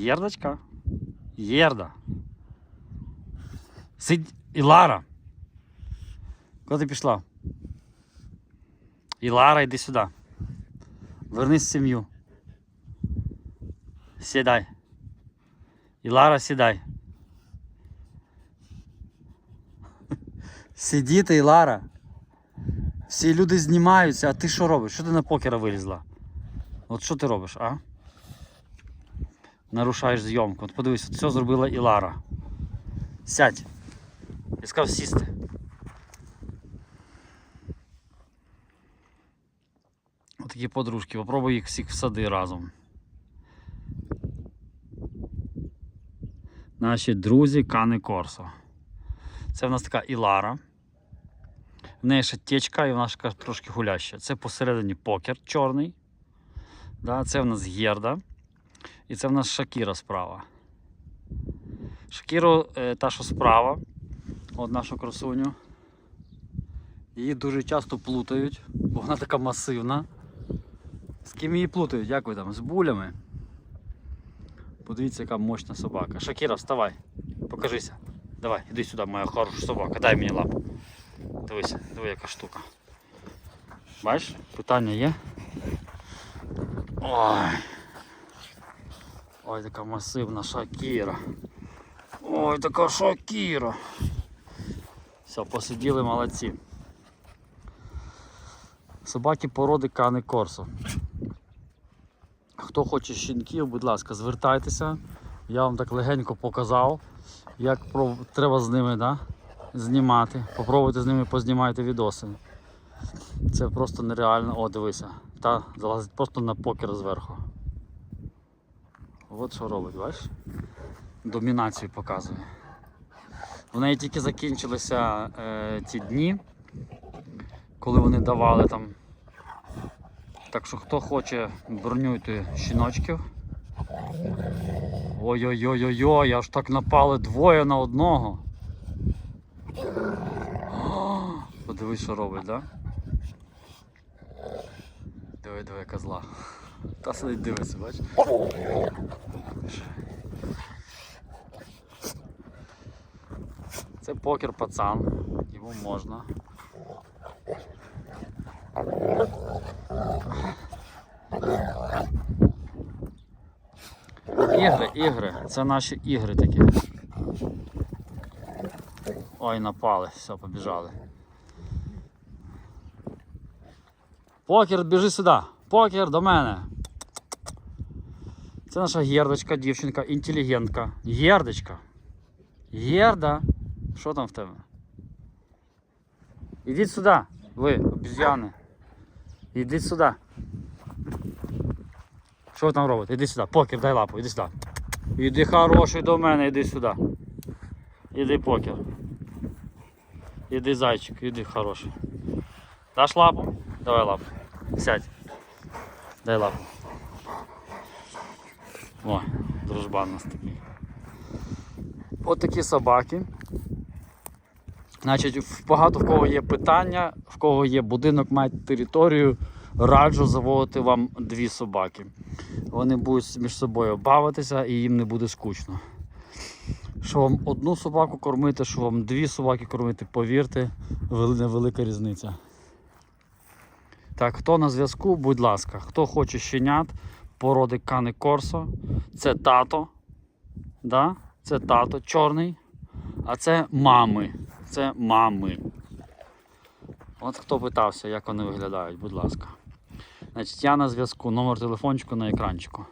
Єрдочка. Єрда. Сидь. Ілара. Куди ти пішла? Ілара, йди сюди. Вернись в сім'ю. Сідай. Ілара, сідай. Сидіти, Ілара. Всі люди знімаються, а ти що робиш? Що ти на покера вилізла? От що ти робиш, а? Нарушаєш зйомку. От подивись, от все зробила Ілара. Сядь. Я сказав сісти. Отакі подружки. Попробуй їх всіх всади разом. Наші друзі Кани Корсо. Це в нас така Ілара. В неї ще течка і вона така трошки гуляща. Це посередині покер чорний. Да, це в нас герда. І це в нас Шакіра справа. Шакіру, е, та, що справа, от нашу красуню. Її дуже часто плутають, бо вона така масивна. З ким її плутають? Як ви там? З булями. Подивіться, яка мощна собака. Шакіра, вставай, покажися. Давай, іди сюди, моя хороша собака, дай мені лапу. Дивись, диви, яка штука. Бачиш, питання є? Ой. Ой, така масивна шакіра. Ой, така шакіра. Все, посиділи молодці. Собаки породи Кани Корсо. Хто хоче щенків, будь ласка, звертайтеся. Я вам так легенько показав, як треба з ними да, знімати. Попробуйте з ними познімайте відоси. Це просто нереально. О, дивися. Та залазить просто на покер зверху. От що робить, бачиш? Домінацію показує. В неї тільки закінчилися е, ці дні, коли вони давали там. Так що хто хоче, бронюйте щіночків. Ой-ой-ой-ой-ой, аж так напали двоє на одного. Подивись, що робить, да? Диви, диви, козла. Та сидить дивиться, бачиш? Це покер пацан, йому можна. Ігри, ігри, це наші ігри такі. Ой, напали, все, побіжали. Покер, біжи сюди. Покер до мене. Це наша гердочка, дівчинка, інтелігентка. Гердочка. Герда. Що там в тебе? Ідіть сюди, ви, обіз'яни. Ідіть сюди. Що ви там робите? Іди сюди. Покер, дай лапу, іди сюди. Іди хороший до мене, іди сюди. Іди покер. Іди зайчик, іди хороший. Даш лапу? Давай лапу. Сядь. Дай лапу. О, дружбан у нас такий. От такі собаки. Значить, багато в кого є питання, в кого є будинок, має територію, раджу заводити вам дві собаки. Вони будуть між собою бавитися і їм не буде скучно. Що вам одну собаку кормити, що вам дві собаки кормити, повірте, вели- невелика різниця. Так, хто на зв'язку, будь ласка, хто хоче щенят, породи Кани Корсо, це тато. Да? Це тато чорний, а це мами. Це мами. От хто питався, як вони виглядають, будь ласка. Значить, я на зв'язку, номер телефончику на екранчику.